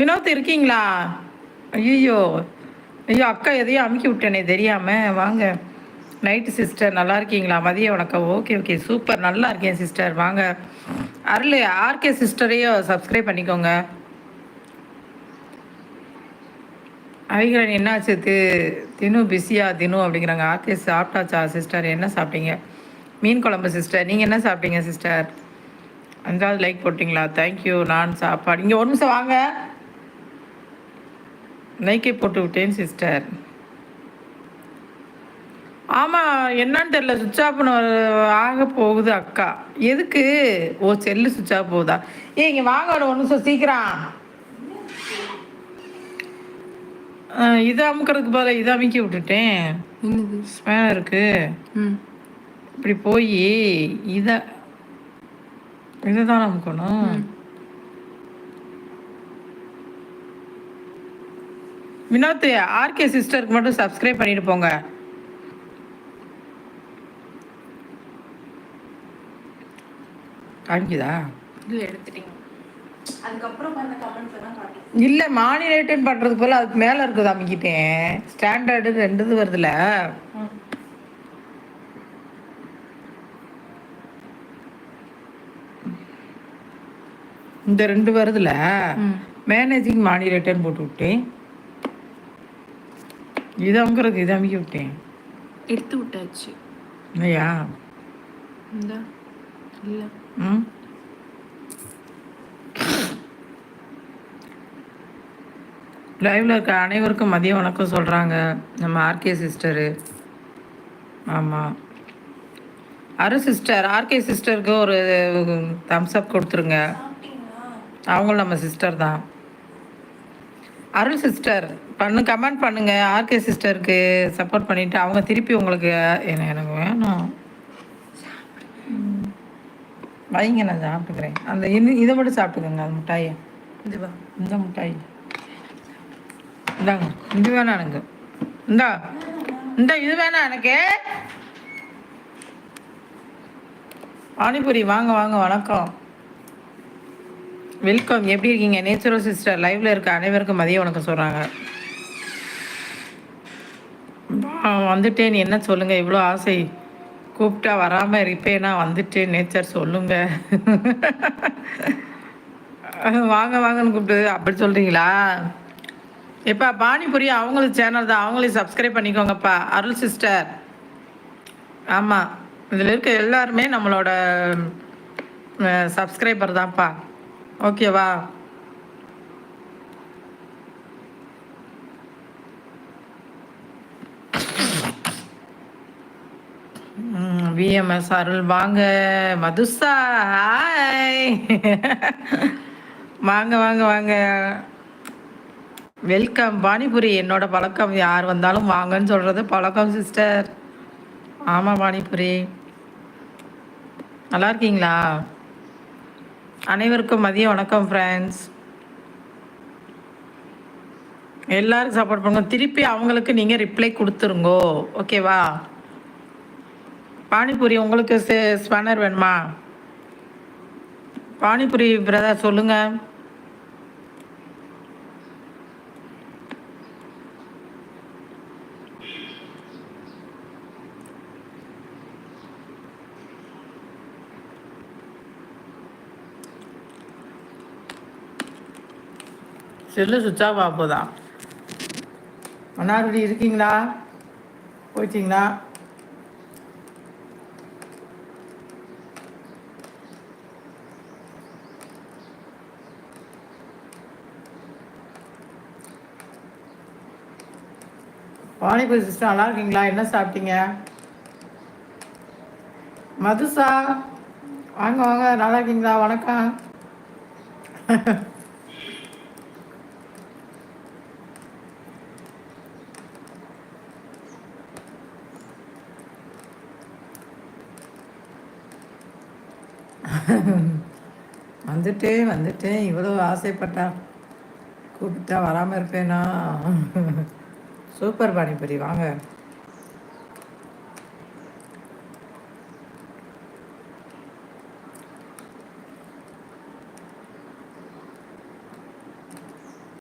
வினோத் இருக்கீங்களா? ஐயோ ஐயோ அக்கா எதையும் அமுக்கி விட்டேனே தெரியாம. வாங்க. நைட்டு சிஸ்டர் நல்லா இருக்கீங்களா? மதிய வணக்கம். ஓகே ஓகே சூப்பர் நல்லா இருக்கேன் சிஸ்டர் வாங்க. அருள் ஆர்கே சிஸ்டரையும் சப்ஸ்கிரைப் பண்ணிக்கோங்க. அவிகரன் என்னாச்சு? தி தினு பிஸியா தினு அப்படிங்கிறாங்க. ஆர்கே சாப்பிட்டாச்சா சிஸ்டர் என்ன சாப்பிட்டீங்க? மீன் குழம்பு சிஸ்டர் நீங்கள் என்ன சாப்பிட்டீங்க சிஸ்டர் அஞ்சாவது லைக் போட்டிங்களா? தேங்க்யூ நான் சாப்பாடு இங்கே ஒரு நிமிஷம் வாங்க. லைக்கே போட்டு விட்டேன் சிஸ்டர் ஆமாம் என்னன்னு தெரியல சுவிட்ச் ஆஃப் ஆக போகுது அக்கா. எதுக்கு? ஓ செல்லு சுவிட்ச் ஆஃப் போகுதா? ஏ இங்கே வாங்க ஒரு நிமிஷம் சீக்கிரம். இதை அமுக்கிறதுக்கு பதில் இதை அமுக்கி விட்டுட்டேன். ஸ்பேனருக்கு ம். இப்படி போய் இதை இதை தான் அமுக்கணும் வினோத் ஆர்கே சிஸ்டருக்கு மட்டும் சப்ஸ்கிரைப் பண்ணிட்டு போங்க. காமிக்குதா? இல்லை மானிரேட்டன் பண்ணுறது போல் அதுக்கு மேலே இருக்குது அமைக்கிட்டேன் ஸ்டாண்டர்டு ரெண்டு இது வருதுல்ல இந்த ரெண்டு வருதுல. மேனேஜிங் மானிரேட்டன் போட்டு விட்டேன். இது அமுக்கிறது இது அமைக்க விட்டேன். எடுத்து விட்டாச்சு. இல்லையா? இந்த இல்லை. ம்? லைவ்ல இருக்க அனைவருக்கும் மதிய வணக்கம் சொல்கிறாங்க நம்ம ஆர்கே சிஸ்டரு. ஆமாம் அரு சிஸ்டர் ஆர்கே சிஸ்டருக்கு ஒரு தம்ஸ் அப் கொடுத்துருங்க. அவங்களும் நம்ம சிஸ்டர் தான். அருள் சிஸ்டர் பண்ணு கமெண்ட் பண்ணுங்க. ஆர்கே சிஸ்டருக்கு சப்போர்ட் பண்ணிட்டு அவங்க திருப்பி உங்களுக்கு என்ன எனக்கு வேணும். வைங்க நான் சாப்பிட்டுக்கிறேன். அந்த இது இதை மட்டும் சாப்பிட்டுக்கோங்க அந்த மிட்டாயை. இதுவா? இந்த மிட்டாய். இந்தாங்க இது வேணாம் எனக்கு. இந்தா இந்த இது வேணாம் எனக்கு. பானிபுரி வாங்க வாங்க வணக்கம். வெல்கம் எப்படி இருக்கீங்க? நேச்சுரோ சிஸ்டர் லைவ்ல இருக்க அனைவருக்கும் மதிய உனக்கு சொல்றாங்க. வா, வந்துட்டேன். என்ன சொல்லுங்க? இவ்வளோ ஆசை. கூப்பிட்டா வராம இருப்பேனா? வந்துட்டேன். நேச்சர் சொல்லுங்க. வாங்க வாங்கன்னு கூப்பிட்டு அப்படி சொல்றீங்களா? எப்பா பானிபுரி அவங்களுக்கு சேனல் தான். அவங்களையும் சப்ஸ்கிரைப் பண்ணிக்கோங்கப்பா. அருள் சிஸ்டர் ஆமாம் இதில் இருக்க எல்லாருமே நம்மளோட சப்ஸ்கிரைபர் தான்ப்பா. ஓகேவா? விஎம்எஸ் அருள். வாங்க மதுசா ஹாய் வாங்க வாங்க வாங்க. வெல்கம் பானிபுரி என்னோட பழக்கம். யார் வந்தாலும் வாங்கன்னு சொல்கிறது பழக்கம் சிஸ்டர் ஆமாம் பானிபுரி நல்லா இருக்கீங்களா? அனைவருக்கும் மதிய வணக்கம் ஃப்ரெண்ட்ஸ் எல்லாரும் சப்போர்ட் பண்ணுங்க. திருப்பி அவங்களுக்கு நீங்கள் ரிப்ளை கொடுத்துருங்கோ. ஓகேவா பானிபூரி உங்களுக்கு ஸ்பேனர் வேணுமா? பானிபூரி பிரதர் சொல்லுங்கள் செல்லு சுவிட்ச் ஆஃப் தான் போதா மன்னார்குடி இருக்கீங்களா? போயிட்டீங்களா? பானிபூரி சிஸ்டர் நல்லா இருக்கீங்களா? என்ன சாப்பிட்டீங்க? மதுசா? வாங்க வாங்க நல்லா இருக்கீங்களா? வணக்கம். வந்துட்டேன் வந்துட்டேன் இவ்வளோ ஆசைப்பட்டா கூப்பிட்டா வராமல் இருப்பேனா? சூப்பர் பானிபுரி. வாங்க.